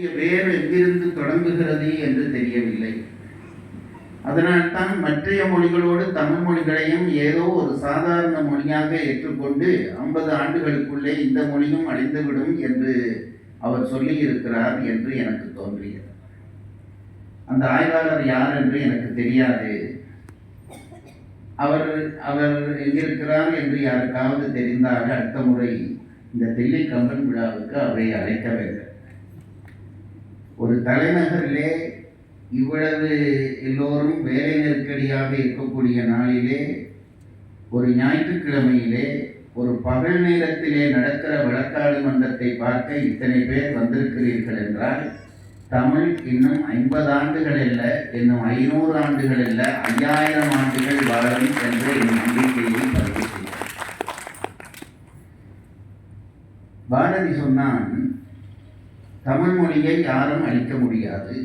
வேறு எங்கிருந்து தொடங்குகிறது என்று தெரியவில்லை. அதனால்தான் மற்றைய மொழிகளோடு தமிழ் மொழிகளையும் ஏதோ ஒரு சாதாரண மொழியாக ஏற்றுக்கொண்டு ஐம்பது ஆண்டுகளுக்குள்ளே இந்த மொழியும் அழிந்துவிடும் என்று அவர் சொல்லியிருக்கிறார் என்று எனக்கு தோன்றியது. அந்த ஆய்வாளர் யார் என்று எனக்கு தெரியாது. அவர் அவர் எங்கிருக்கிறார் என்று யாருக்காவது தெரிந்தால் அடுத்த முறை இந்த தில்லி கம்பன் விழாவுக்கு அவரை அழைக்க வேண்டும். ஒரு தலைநகரிலே இவ்வளவு எல்லோரும் வேலை நெருக்கடியாக இருக்கக்கூடிய நாளிலே ஒரு ஞாயிற்றுக்கிழமையிலே ஒரு பகல் நேரத்திலே நடக்கிற வழக்காடு மன்றத்தை பார்க்க இத்தனை பேர் வந்திருக்கிறீர்கள் என்றால் தமிழ் இன்னும் ஐம்பது ஆண்டுகள் அல்ல இன்னும் ஐநூறு ஆண்டுகள் அல்ல ஐயாயிரம் ஆண்டுகள் வாழும் என்று என் நம்பிக்கையை பதிவு செய்கிறேன். பாரதி சொன்னான் தமிழ் மொழியை யாரும் அழிக்க முடியாது.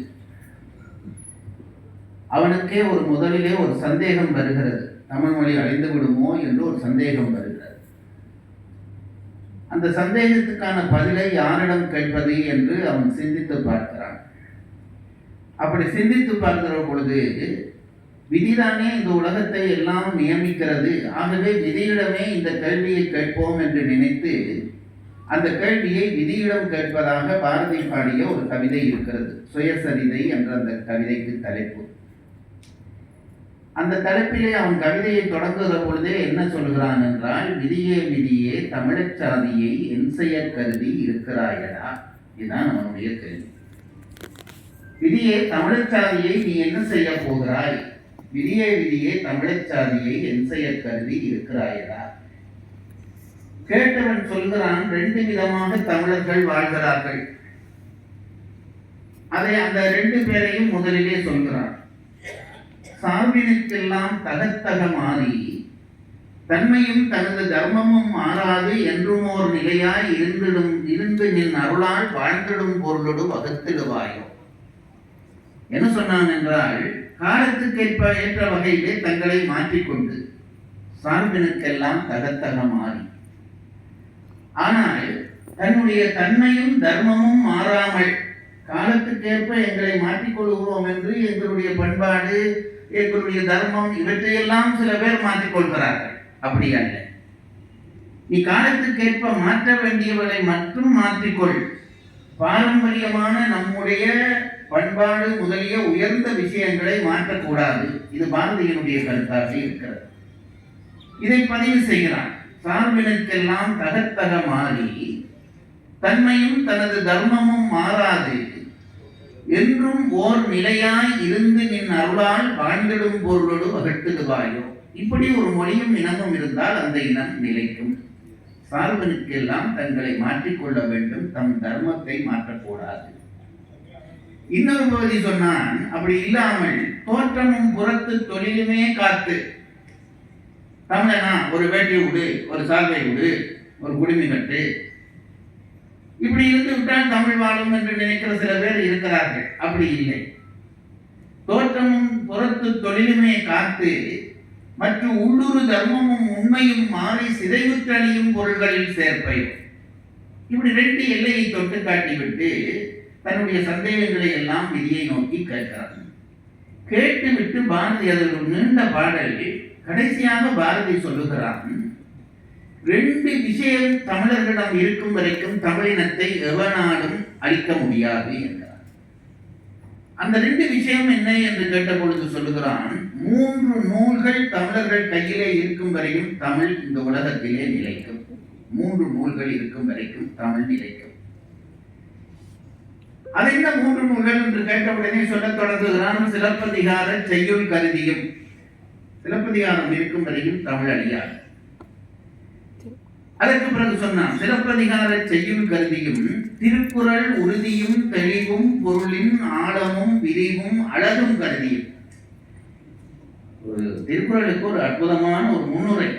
அவனுக்கே ஒரு முதலிலே ஒரு சந்தேகம் வருகிறது. தமிழ் மொழி அழிந்து விடுமோ என்று ஒரு சந்தேகம் வருகிறது. அந்த சந்தேகத்துக்கான பதிலை யாரிடம் கேட்பது என்று அவன் சிந்தித்து பார்க்கிறான். அப்படி சிந்தித்து பார்க்கிற பொழுது விதிதானே இந்த உலகத்தை எல்லாம் நியமிக்கிறது. ஆகவே விதியிடமே இந்த கேள்வியை கேட்போம் என்று நினைத்து அந்த கேள்வியை விதியிடம் கேட்பதாக பாரதி பாடிய ஒரு கவிதை இருக்கிறது. சுயசரிதை என்ற அந்த கவிதைக்கு தலைப்பு. அந்த தலைப்பிலே அவன் கவிதையை தொடங்குகிற பொழுதே என்ன சொல்கிறான் என்றால் விதியே விதியே தமிழச் சாதியை என் செயற் கருதி இருக்கிறாயடா. இதுதான் அவனுடைய கேள்வி. விதியே தமிழச் சாதியை நீ என்ன செய்ய போகிறாய்? விதியே விதியே தமிழச் சாதியை என் செயற் கருதி இருக்கிறாயடா. கேட்டவன் சொல்கிறான் ரெண்டு விதமாக தமிழர்கள் வாழ்கிறார்கள். அதை அந்த ரெண்டு பேரையும் முதலிலே சொல்கிறான் சார்பினுக்கெல்லாம் தகத்தக மாறி தன்மையும் தனது தர்மமும் மாறாது என்றும் ஓர் நிலையாய் இருந்திடும் இருந்து நின் அருளால் வாழ்ந்திடும் பொருளோடு வகுத்திடுவாயோ? என்ன சொன்னான் என்றால் காலத்துக்கேற்ப ஏற்ற வகையிலே தங்களை மாற்றிக்கொண்டு சார்பினுக்கெல்லாம் தகத்தக மாறி ஆனால் தன்னுடைய தன்மையும் தர்மமும் மாறாமல் காலத்துக்கேற்ப எங்களை மாற்றிக்கொள்கிறோம் என்று எங்களுடைய பண்பாடு எங்களுடைய தர்மம் இவற்றையெல்லாம் சில பேர் மாற்றிக்கொள்கிறார்கள். அப்படி அல்ல. நீ காலத்துக்கேற்ப மாற்ற வேண்டியவரை மட்டும் மாற்றிக்கொள். பாரம்பரியமான நம்முடைய பண்பாடு முதலிய உயர்ந்த விஷயங்களை மாற்றக்கூடாது. இது பாரதியினுடைய கருத்தாக இருக்கிறது. இதை பதிவு செய்கிறான். சார்பினுக்கெல்லாம் தகத்தக மாறி தன்மையும் தனது தர்மமும் மாறாது. என்றும் ஓர் நிலையாய் இருந்து நின் அருளால் வாழ்ந்திடும் பொருளோடு அகட்டுதுவாயோ இப்படி ஒரு மொழியும் இனமும் இருந்தால் அந்த இனம் நிலைக்கும். சார்பனுக்கெல்லாம் தங்களை மாற்றிக்கொள்ள வேண்டும் தம் தர்மத்தை மாற்றக்கூடாது. இன்னொரு பகுதி சொன்னான் அப்படி இல்லாமல் தோற்றமும் புறத்து தொழிலுமே காத்து தமிழனா ஒரு வேட்டி விடு ஒரு சால்வை விடு ஒரு குடுமி கட்டு. இப்படி இருந்து விட்டால் தமிழ் வாழும் என்று நினைக்கிற சில பேர் இருக்கிறார்கள். அப்படி இல்லை. தோற்றமும் புறத்து தொழிலுமே காத்து மற்றும் உள்ளூர் தர்மமும் உண்மையும் மாறி சிதைவுற்றணியும் பொருள்களில் சேர்ப்பையும். இப்படி ரெண்டு எல்லையை தொட்டு காட்டிவிட்டு தன்னுடைய சந்தேகங்களை எல்லாம் விதியை நோக்கி கேட்கிறார் கேட்டுவிட்டு பாரதி அதில் ஒரு நீண்ட பாடல் கடைசியாக பாரதி சொல்லுகிறான் ரெண்டு விஷயம் தமிழர்களிடம் இருக்கும் வரைக்கும் தமிழினத்தை எவனாலும் அழிக்க முடியாது என்றார். அந்த ரெண்டு விஷயம் என்ன என்று கேட்ட பொழுது சொல்லுகிறான் மூன்று நூல்கள் தமிழர்கள் கையிலே இருக்கும் வரையும் தமிழ் இந்த உலகத்திலே நிலைக்கும். மூன்று நூல்கள் இருக்கும் வரைக்கும் தமிழ் நிலைக்கும். அது என்ன மூன்று நூல்கள்? என்று கேட்டவுடனே சொல்லத் தொடங்குகிறான் சிலப்பதிகார செய்யுள் கருதியும். சிலப்பதிகாரம் இருக்கும் வரையும் தமிழ் அழியாது. அதற்கு பிறகு சொன்னான் சிறப்பதிகார செய்யும் கருதியும் திருக்குறள் உறுதியும் தெளிவும் பொருளின் ஆழமும் விரிவும் அழகும் கருதியும். ஒரு திருக்குறளுக்கு ஒரு அற்புதமான ஒரு முன்னுரை.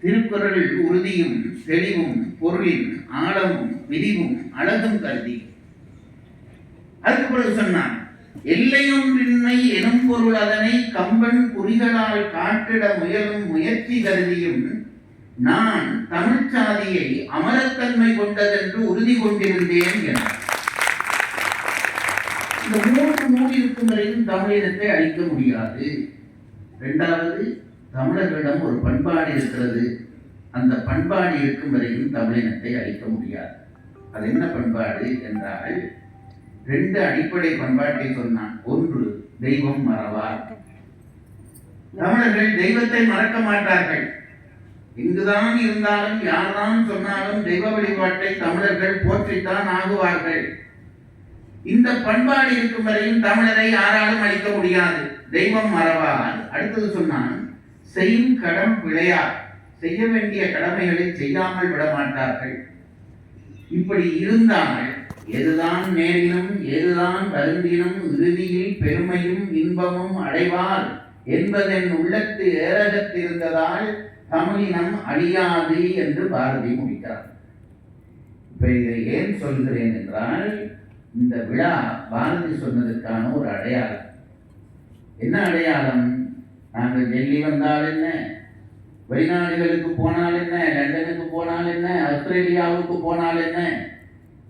திருக்குறள் உறுதியும் தெளிவும் பொருளின் ஆழமும் விரிவும் அழகும் கருதி. அதுக்கு பிறகு சொன்னான் எல்லையொன்றின்மை எனும் பொருள் அதனை கம்பன் குறிகளால் காட்டிட முயலும் முயற்சி கருதியும் நான் தமிழ் சாதியை அமரத்தன்மை கொண்டதென்று உறுதி கொண்டிருந்தேன் என்றார் இந்த மூன்று மூடி இருக்கும் வரையும் தமிழினத்தை அழிக்க முடியாது. இரண்டாவது தமிழர்களிடம் ஒரு பண்பாடு இருக்கிறது. அந்த பண்பாடு இருக்கும் வரையும் தமிழினத்தை அழிக்க முடியாது. அது என்ன பண்பாடு? என்றால் ரெண்டு அடிப்படை பண்பாட்டை சொன்னான். ஒன்று தெய்வம் மறவார். தமிழர்கள் தெய்வத்தை மறக்க மாட்டார்கள். எங்குதான் இருந்தாலும் யார்தான் சொன்னாலும் தெய்வ வழிபாட்டை தமிழர்கள் போற்றித்தான் ஆகுவார்கள். இந்த பண்பாடு இருக்கும் வரையும் தமிழரை யாராலும் அழிக்க முடியாது. தெய்வம் மறவார் அடுத்தது சொன்னான் செய்யும் கடம் விளையார். செய்ய வேண்டிய கடமைகளை செய்யாமல் விட மாட்டார்கள் இப்படி இருந்தால் எதுதான் நேரிலும் எதுதான் வருந்திலும் இறுதியில் பெருமையும் இன்பமும் அடைவார் என்பதென் உள்ளத்து ஏரகத்திருந்ததால் தமிழினம் அழியாது என்று பாரதி முடித்தார். இப்ப இதை ஏன் சொல்கிறேன் என்றால் இந்த விழா பாரதி சொன்னதற்கான ஒரு அடையாளம். என்ன அடையாளம்? நாங்கள் டெல்லி வந்தால் என்ன? வெளிநாடுகளுக்கு போனால் என்ன? லண்டனுக்கு போனால் என்ன? ஆஸ்திரேலியாவுக்கு போனால் என்ன?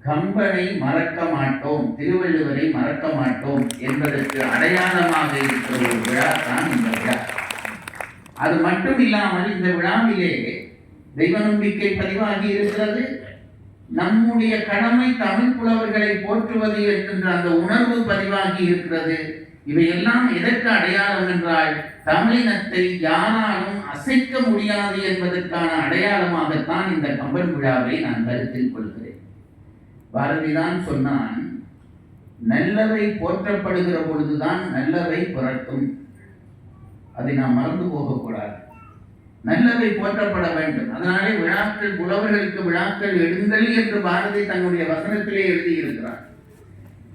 கம்பனை மறக்க மாட்டோம் திருவள்ளுவரை மறக்க மாட்டோம் என்பதற்கு அடையாளமாக இருக்கிற ஒரு விழா தான் இந்த விழா. அது மட்டும் இல்லாமல் இந்த விழாவிலே தெய்வ நம்பிக்கை பதிவாகி இருக்கிறது. நம்முடைய கடமை தமிழ் புலவர்களை போற்றுவது என்கின்ற அந்த உணர்வு பதிவாகி இருக்கிறது. இவையெல்லாம் எதற்கு அடையாளம் என்றால் தமிழினத்தை யாராலும் அசைக்க முடியாது என்பதற்கான அடையாளமாகத்தான் இந்த கம்பன் விழாவை நான் கருத்தில் கொள்கிறேன். பாரதிதான் சொன்னான் நல்லவை போற்றப்படுகிற பொழுதுதான் நல்லவை புரட்டும். அதை நாம் மறந்து போகக்கூடாது. நல்லவை போற்றப்பட வேண்டும். அதனாலே விழாக்கள் புலவர்களுக்கு விழாக்கள் எடுங்கள் என்று பாரதி தன்னுடைய வசனத்திலே எழுதியிருக்கிறார்.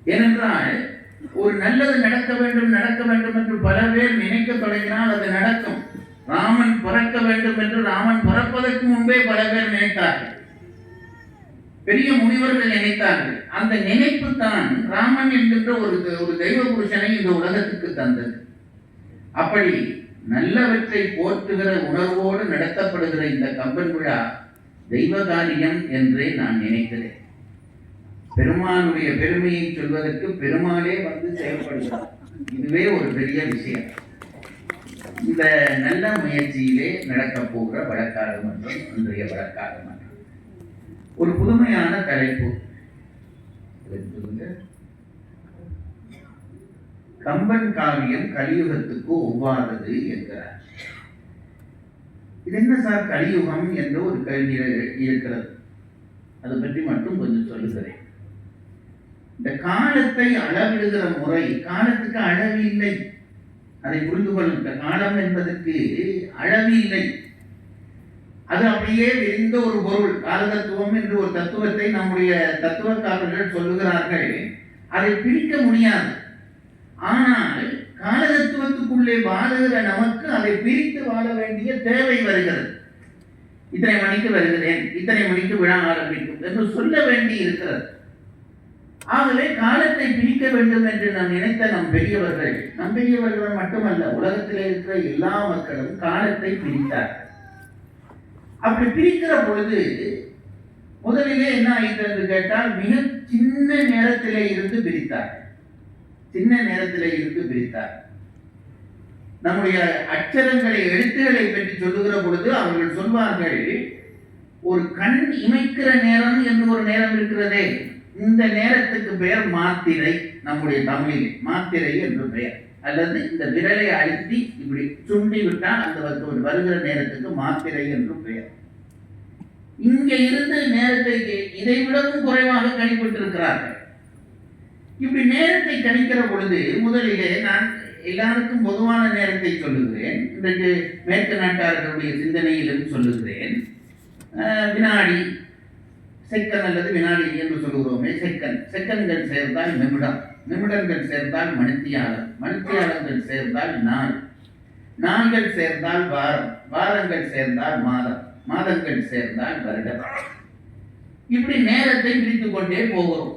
ஏனென்றால் ஒரு நல்லது நடக்க வேண்டும் நடக்க வேண்டும் என்று பல பேர் நினைக்க தொடங்கினால் அது நடக்கும். ராமன் பிறக்க வேண்டும் என்று ராமன் பிறப்பதற்கு முன்பே பல பேர் நினைத்தார்கள். பெரிய முனிவர்கள் நினைத்தார்கள். அந்த நினைப்பு தான் ராமன் என்கின்ற ஒரு ஒரு தெய்வ புருஷனை இந்த உலகத்துக்கு தந்தது. அப்படி நல்லவற்றை போற்றுகிற உணர்வோடு நடத்தப்படுகிற இந்த கம்பன் விழா தெய்வ காரியம் என்றே நான் நினைக்கிறேன். பெருமானுடைய பெருமையை சொல்வதற்கு பெருமாளே வந்து செயல்படுகிறார். இதுவே ஒரு பெரிய விஷயம். இந்த நல்ல முயற்சியிலே நடக்கப் போகிற வழக்காடு மன்றம் இன்றைய வழக்காடு மன்றம். ஒரு புதுமையான தலைப்பு. சொல்லுங்க. கம்பன் காவியம் கலியுகத்துக்கு ஒவ்வாதது என்கிறார். இது என்ன சார் கலியுகம் என்ற ஒரு கேள்வி இருக்கிறது. அதை பற்றி மட்டும் கொஞ்சம் சொல்லுகிறேன். இந்த காலத்தை அளவிடுகிற முறை காலத்துக்கு அளவு இல்லை. அதை புரிந்து கொள்ளுங்கள். காலம் என்பதற்கு அளவு இல்லை. அது அப்படியே விரிந்த ஒரு பொருள் காலதத்துவம் என்று ஒரு தத்துவத்தை நம்முடைய தத்துவக்காரர்கள் சொல்லுகிறார்கள். அதை பிரிக்க முடியாது. ஆனால் காலதத்துவத்துக்குள்ளே வாழுகிற நமக்கு அதை பிரித்து வாழ வேண்டிய தேவை வருகிறது. இத்தனை மணிக்கு வருகிறேன் இத்தனை மணிக்கு விழா ஆரம்பிக்கும் என்று சொல்ல வேண்டி இருக்கிறது. ஆகவே காலத்தை பிரிக்க வேண்டும் என்று நான் நினைத்த நம் பெரியவர்கள் நம் பெரியவர்கள் மட்டுமல்ல உலகத்தில் இருக்கிற எல்லா மக்களும் காலத்தை பிரித்தார்கள். அப்படி பிரிக்கிற பொழுது முதலிலே என்ன ஆயிற்று என்று கேட்டால் மிக சின்ன நேரத்திலே இருந்து பிரித்தார். சின்ன நேரத்திலே இருந்து பிரித்தார். நம்முடைய அச்சரங்களை எழுத்துக்களை பற்றி சொல்லுகிற பொழுது அவர்கள் சொல்வார்கள் ஒரு கண் இமைக்கிற நேரம் என்று ஒரு நேரம் இருக்கிறதே. இந்த நேரத்துக்கு பெயர் மாத்திரை நம்முடைய தமிழில். மாத்திரை என்று பெயர். அல்லது இந்த விரலை அழுத்தி இப்படி சுண்டி விட்டால் அந்த வருகிற நேரத்துக்கு மாத்திரை என்று பெயர். இங்க இருந்து நேரத்தை இதை விடவும் குறைவாக கணிப்பிட்டிருக்கிறார்கள். இப்படி நேரத்தை கணிக்கிற பொழுது முதலிலே நான் எல்லாருக்கும் பொதுவான நேரத்தை சொல்லுகிறேன். இன்றைக்கு மேற்கு நாட்டார்களுடைய சிந்தனையிலும் சொல்லுகிறேன். வினாடி செக்கன் அல்லது வினாடி என்று சொல்கிறோமே செக்கன். செக்கன்கள் சேர்ந்தால் நிமிடம். நிமிடங்கள் சேர்ந்தால் மணித்தியாலம். மணித்தியாலங்கள் சேர்ந்தால் நாள். நாள்கள் சேர்ந்தால் வாரம். வாரங்கள் சேர்ந்தால் மாதம். மாதங்கள் சேர்ந்தால் வருடம். இப்படி நேரத்தை பிரித்து கொண்டே போகிறோம்.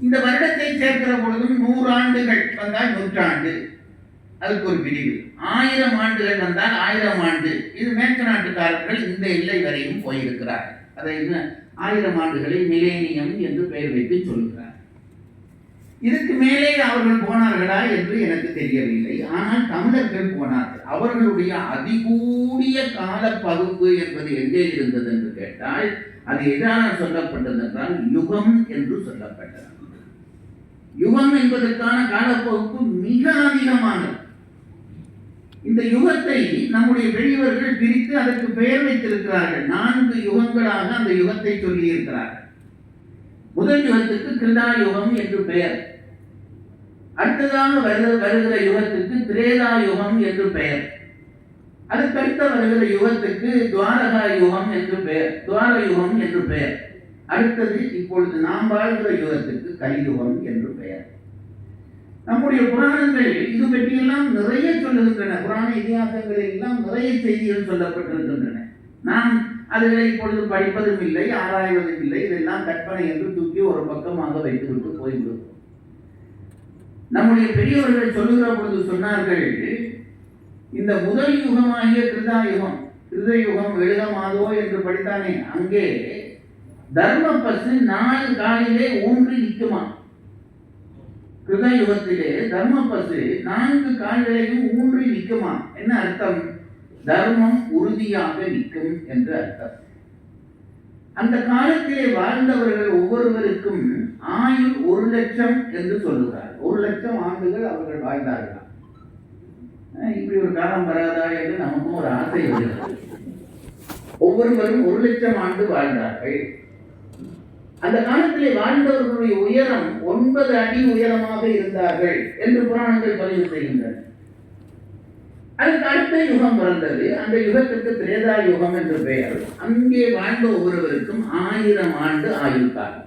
இந்த வருடத்தை சேர்க்கிற பொழுதும் நூறாண்டுகள் வந்தால் நூற்றாண்டு. அதுக்கு ஒரு பிரிவு ஆயிரம் ஆண்டுகள் வந்தால் ஆயிரம் ஆண்டு. இது மேற்கு நாட்டுக்காரர்கள் இந்த எல்லை வரையும் போயிருக்கிறார்கள். அதை என்ன? ஆயிரம் ஆண்டுகளை மிலேனியம் என்று பெயர் வைத்து சொல்கிறார். இதுக்கு மேலே அவர்கள் போனார்களா என்று எனக்கு தெரியவில்லை. ஆனால் தமிழர்கள் போனார்கள். அவர்களுடைய அதிகூடிய கால பகுப்பு என்பது எங்கே இருந்தது என்று கேட்டால் அது எதனால் சொல்லப்பட்டது என்றால் யுகம் என்று சொல்லப்பட்டது. யுகம் என்பதற்கான காலப்பகுப்பு மிக அதிகமானது. இந்த யுகத்தை நம்முடைய பெரியவர்கள் பிரித்து அதற்கு பெயர் வைத்திருக்கிறார்கள். நான்கு யுகங்களாக அந்த யுகத்தை சொல்லியிருக்கிறார்கள். முதல் யுகத்துக்கு கிருதா யுகம் என்று பெயர். அடுத்ததாக வருகிற வருகிற யுகத்துக்கு திரேதா யுகம் என்று பெயர். அதுக்கடுத்த வருகிற யுகத்துக்கு துவாரகா யுகம் என்று பெயர். துவார யுகம் என்று பெயர். அடுத்தது இப்பொழுது நாம் வாழ்கிற யுகத்துக்கு கலியுகம் என்று பெயர். நம்முடைய புராணங்கள் இது பற்றியெல்லாம் நிறைய சொல்லுகின்றன புராண இதிகாசங்களில் எல்லாம் நிறைய செய்திகள் சொல்லப்பட்டிருக்கின்றன. நாம் அதுகளை இப்பொழுது படிப்பதும் இல்லை ஆராய்வதும் இல்லை. இதெல்லாம் கற்பனை என்று தூக்கி ஒரு பக்கமாக வைத்துவிட்டு போய்விடும் நம்முடைய பெரியவர்கள் சொல்லுகிற பொழுது சொன்னார்கள் இந்த முதல் யுகமாகிய கிருதாயுகம் கிருதயுகம் எழுதமாதோ என்று படித்தானே அங்கே தர்ம பசு நாலு காலிலே ஊன்றி நிற்குமா கிருதயுகத்திலே தர்ம பசு நான்கு கால்களையும் ஊன்றி நிற்குமா என்ன அர்த்தம்? தர்மம் உறுதியாக நிற்கும் என்று அர்த்தம். அந்த காலத்திலே வாழ்ந்தவர்கள் ஒவ்வொருவருக்கும் ஆயுள் ஒரு லட்சம் என்று சொல்லுகிறார். ஒரு லட்சம் ஆண்டுகள் அவர்கள் வாழ்ந்தார்களாம். இப்படி ஒரு காலம் வராதா என்று நமக்கும் ஒரு ஆசை வருகிறது. ஒவ்வொருவரும் ஒரு லட்சம் ஆண்டு வாழ்ந்தார்கள். அந்த காலத்திலே வாழ்ந்தவர்களுடைய உயரம் ஒன்பது அடி உயரமாக இருந்தார்கள் என்று புராணங்கள் பதிவு செய்கின்றன. அதுக்கு அடுத்த யுகம் பிறந்தது. அந்த யுகத்திற்கு திரேதா யுகம் என்று பெயர். அங்கே வாழ்ந்த ஒவ்வொருவருக்கும் ஆயிரம் ஆண்டு ஆயுள் காலம்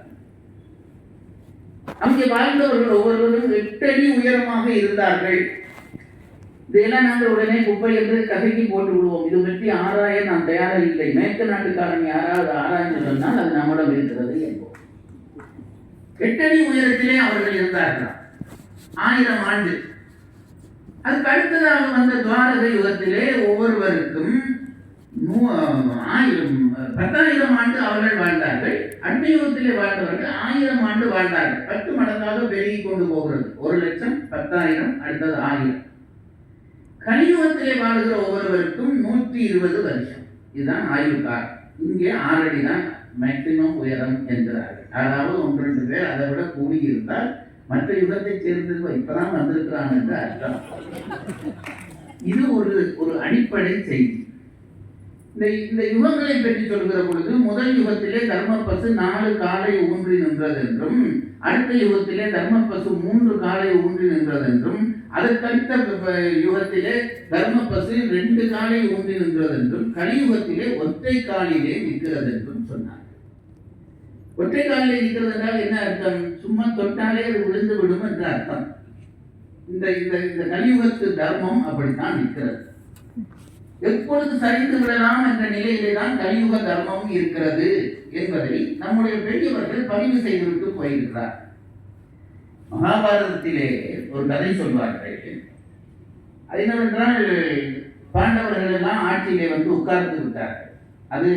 அங்கே வாழ்ந்தவர்கள் ஒவ்வொருவரும் எட்டு அடி உயரமாக இருந்தார்கள். இதையெல்லாம் நாங்கள் உடனே குப்பை என்று கதைக்கு போட்டு விடுவோம். இது பற்றி ஆராய நாம் தயாராக இல்லை. மேற்கு நாட்டுக்காரன் யாராவது ஆராய்ந்து சொன்னால் அது நம்மிடம் இருக்கிறது என்போம். எட்டடி உயரத்திலே அவர்கள் இருந்தார்கள். ஆயிரம் ஆண்டு. அதுக்கு அடுத்ததாக வந்த துவாரக யுகத்திலே ஒவ்வொருவருக்கும் ஆயிரம் பத்தாயிரம் ஆண்டு அவர்கள் வாழ்ந்தார்கள். அடுத்த யுகத்திலே வாழ்ந்தவர்கள் ஆயிரம் ஆண்டு வாழ்ந்தார்கள். பத்து மடங்காக பெருகி கொண்டு போகிறது. ஒரு லட்சம் பத்தாயிரம் அடுத்தது ஆயிரம். கலியுகத்திலே வாழ்கிற ஒவ்வொருவருக்கும் நூற்றி இருபது வருஷம். இதுதான் ஆயுத்காலம் இங்கே ஆறடி தான் மேக்சிமம் உயரம் என்கிறார்கள். அதாவது ஒன்று ரெண்டு பேர் அதை விட கூடியிருந்தால் மற்ற யுகத்தை சேர்ந்து இப்பதான் வந்திருக்கிறான் என்று அர்த்தம். இது ஒரு ஒரு அடிப்படை செய்தி. இந்த இந்த யுகங்களை பற்றி சொல்கிற பொழுது முதல் யுகத்திலே தர்மபசு நாலு காலை ஊன்றி நின்றது என்றும் அடுத்த யுகத்திலே தர்மபசு மூன்று காலை ஊன்றி நின்றது என்றும் அதற்கடுத்த ப- ப- யுகத்திலே தர்மபசு ரெண்டு காலை ஊன்றி நின்றது என்றும் கலியுகத்திலே ஒற்றை காலிலே நிற்கிறது என்றும் சொன்னார் ஒற்றை காலிலே நிற்கிறது என்றால் என்ன அர்த்தம்? சும்மா தொட்டாலே அது விழுந்து விடும் என்ற அர்த்தம். இந்த இந்த இந்த கலியுகத்து தர்மம் அப்படித்தான் நிற்கிறது. எப்பொழுது சரிந்து விடலாம் என்ற நிலையிலே தான் கலியுக தர்மம் இருக்கிறது என்பதை நம்முடைய பெரியவர்கள் பதிவு செய்துவிட்டு போயிருக்கிறார் மகாபாரதத்திலே ஒரு கதை சொல்வார்கள் அது என்னவென்றால் பாண்டவர்கள் எல்லாம் ஆட்சியிலே வந்து உட்கார்ந்து விட்டார்கள். அது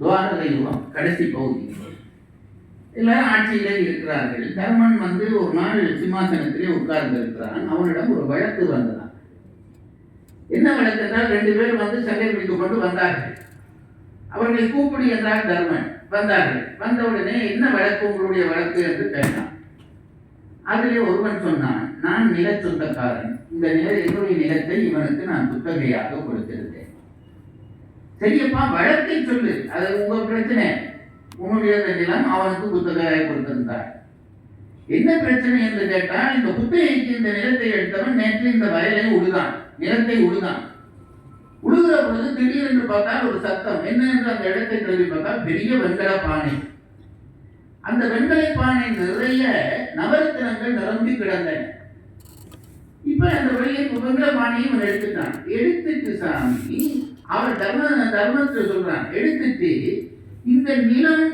துவாரக யுகம் கடைசி பகுதி. எல்லாரும் ஆட்சியிலே இருக்கிறார்கள். தர்மன் வந்து ஒரு நாள் சிம்மாசனத்திலே உட்கார்ந்து இருக்கிறான். அவனிடம் ஒரு வழக்கு வந்ததான் என்ன வழக்கு என்றால் ரெண்டு பேர் வந்து சண்டை பிடித்துக் கொண்டு வந்தார்கள். அவர்களை கூப்பிடு என்றார் தர்மன். வந்தார்கள். வந்த உடனே என்ன வழக்கு? உங்களுடைய வழக்கு? என்று கேட்டான். அதிலே ஒருவன் சொன்னான் நான் நில சொந்தக்காரன் இந்த நில என்னுடைய நிலத்தை இவனுக்கு நான் குத்தகையாக கொடுத்திருந்தேன். சரியப்பா வழக்கை சொல்லு. அது உங்க பிரச்சனை. உன்னுடைய நிலம் அவனுக்கு குத்தகையாக கொடுத்திருந்தார். என்ன பிரச்சனை? என்று கேட்டால் இந்த குத்தகைக்கு இந்த நிலத்தை எடுத்தவன் நேற்று இந்த வயலை உழுதான். நிலத்தை உழுதான். உழுகிற பொழுது திடீரென்று பார்த்தால் ஒரு சத்தம். என்ன என்று அந்த இடத்தை கல்வி பார்த்தால் பெரிய வெங்கட பானை. அந்த வெண்கலை பானை நிறைய நவரத்தினங்கள் நிரம்பி கிடந்தன. இப்ப அந்த வழியை வெண்கல பானையும் அவர் எடுத்துட்டான். எடுத்துட்டு சாமி அவர் தர்ம தர்மத்தை சொல்றான். எடுத்துட்டு இந்த நிலம்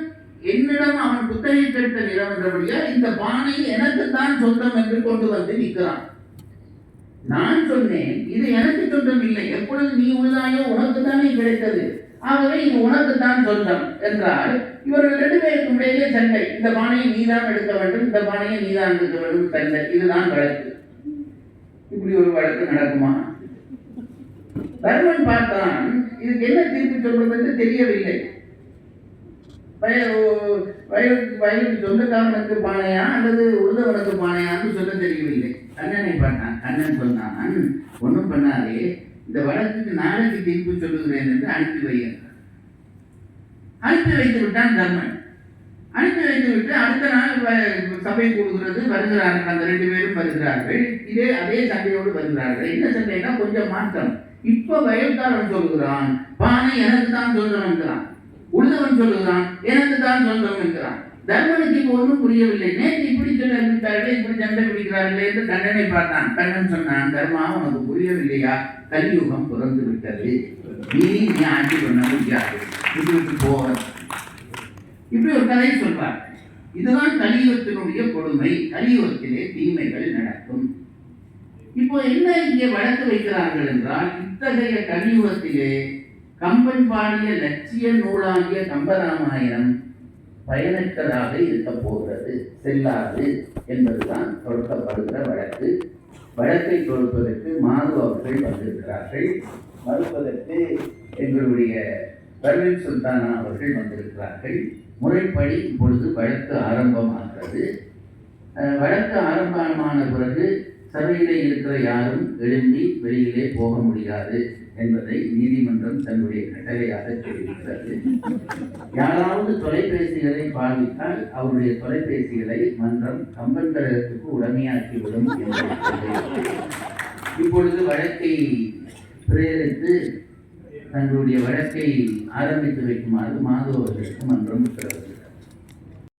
என்னிடம் அவன் குத்தகை கெடுத்த நிலம் என்றபடியா இந்த பானை எனக்கு தான் சொந்தம் என்று கொண்டு வந்து நிற்கிறான். நான் சொன்னேன் இது எனக்கு சொந்தம் இல்லை. எப்பொழுது நீ உள்ளாயோ உனக்கு தானே கிடைத்தது. ஆகவே இது உனக்குத்தான் சொந்தம் என்றால் இவர்கள் ரெண்டு பேருக்கும் இடையிலே சண்டை. இந்த பானையை நீதான் எடுக்க வேண்டும் இந்த பானையை நீதான் எடுக்க வேண்டும் சண்டை இதுதான் வழக்கு. இப்படி ஒரு வழக்கு நடக்குமா? தர்மன் பார்த்தான் இதுக்கு என்ன தீர்ப்பு சொல்றது என்று தெரியவில்லை. வய வயலுக்கு வயலுக்கு சொந்தக்காரனுக்கு பானையா அல்லது உழுதவனுக்கு பானையான்னு சொல்ல தெரியவில்லை. கண்ணனை பார்த்தான். கண்ணன் சொன்னான் ஒன்றும் பண்ணாதே. இந்த வழக்குக்கு நாளைக்கு தீர்ப்பு சொல்லுகிறேன் என்று அனுப்பி வைக்கிறான் அனுப்பி வைத்து விட்டான் தர்மன். அனுப்பி வைத்து விட்டு அடுத்த நாள் சபை கூடுகிறது வருகிறார்கள். அந்த ரெண்டு பேரும் வருகிறார்கள். இதே அதே சண்டையோடு வருகிறார்கள். என்ன சண்டைனா கொஞ்சம் மாற்றம். இப்ப வயல்காரன் சொல்லுகிறான் பானை எனக்கு தான் சொந்தம் என்கிறான். உள்ளவன் சொல்லுகிறான் எனக்கு தான் சொந்தம் என்கிறான். தர்மனுக்கு இப்போ ஒன்றும் புரியவில்லை. நேற்று இப்படி சொல்ல இருக்கிறார்களே இப்படி சண்டை பிடிக்கிறார்களே என்று கண்ணனை பார்த்தான். கண்ணன் சொன்னான் தர்மா உனக்கு புரியவில்லையா? கலியுகம் பிறந்து விட்டது. நீ நீ ஆட்சி பண்ண முடியாது. இப்படி போக இப்படி ஒரு கதையை சொல்வார். இதுதான் கலியுகத்தினுடைய கொடுமை. கலியுகத்திலே தீமைகள் நடக்கும். இப்போ என்ன இங்கே வழக்கு வைக்கிறார்கள் என்றால் இத்தகைய கலியுகத்திலே கம்பன் பாடிய லட்சிய நூலாகிய கம்பராமாயணம் பயனற்றதாக இருக்க போகிறது செல்லாது என்பதுதான் தொடுக்கப்படுகிற வழக்கு. வழக்கை தொடுப்பதற்கு மாது அவர்கள் வந்திருக்கிறார்கள். மறுப்பதற்கு எங்களுடைய பர்வீன் சுல்தானா அவர்கள் வந்திருக்கிறார்கள். முறைப்படி இப்பொழுது வழக்கு ஆரம்பமாகிறது. வழக்கு ஆரம்பமான பிறகு சபையிலே இருக்கிற யாரும் எழும்பி வெளியிலே போக முடியாது. என்பதை நீதிமன்றம் தன்னுடைய கட்டளையாக தெரிவிக்கிறது யாராவது தொலைபேசிகளை பாதித்தால் அவருடைய தொலைபேசிகளை மன்றம் கம்பன் கழகத்துக்கு உடமையாக்கிவிடும் என்று இப்பொழுது வழக்கை பிரேரித்து தங்களுடைய வழக்கை ஆரம்பித்து வைக்குமாறு மாதவர்களுக்கு மன்றம் உத்தரவு